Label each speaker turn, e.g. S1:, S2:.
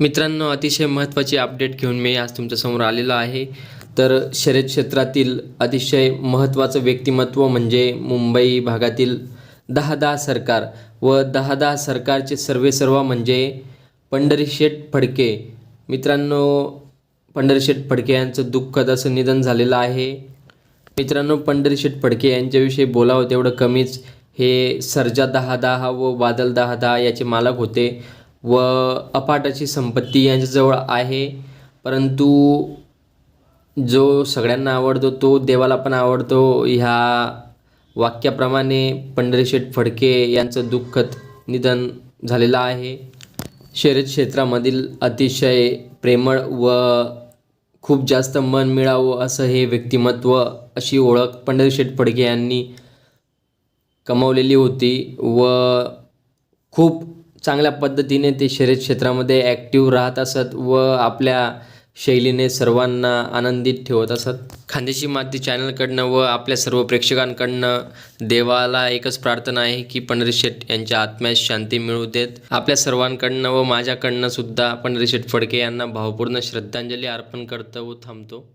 S1: मित्रांनो अतिशय महत्त्वाची अपडेट घेऊन मी आज तुमच्यासमोर आलेलो आहे. तर शर्यत क्षेत्रातील अतिशय महत्त्वाचं व्यक्तिमत्व म्हणजे मुंबई भागातील दहा दहा सरकार व दहा दहा सरकारचे सर्वे सर्व म्हणजे पंढरीशेठ फडके. मित्रांनो पंढरीशेठ फडके यांचं दुःखद असं निधन झालेलं आहे. मित्रांनो पंढरीशेठ फडके यांच्याविषयी बोलावं तेवढं कमीच. हे सर्जा दहा दहा व बादल दहा दहा याचे मालक होते. व अफाट संपत्ती यांच्याजवळ आहे. परंतु जो सगळ्यांना आवडतो तो देवाला पण आवडतो. ह्या वाक्याप्रमाणे पंढरीशेठ फडके यांचं दुःखद निधन झालेलं आहे. शर्यत क्षेत्रामधील अतिशय प्रेमळ व खूप जास्त मन मिळावं असं हे व्यक्तिमत्व अशी ओळख पंढरीशेठ फडके यांनी कमावलेली होती व खूप चांगल्या पद्धतीने ते शर्यत क्षेत्रामध्ये ॲक्टिव्ह राहत असत व आपल्या शैलीने सर्वांना आनंदित ठेवत असत. खांदेशी माती चॅनलकडनं व आपल्या सर्व प्रेक्षकांकडनं देवाला एकच प्रार्थना आहे की पंढरी शेठ यांच्या आत्म्यास शांती मिळू देत. आपल्या सर्वांकडनं व माझ्याकडनं सुद्धा पंढरीशेठ फडके यांना भावपूर्ण श्रद्धांजली अर्पण करतो व थांबतो.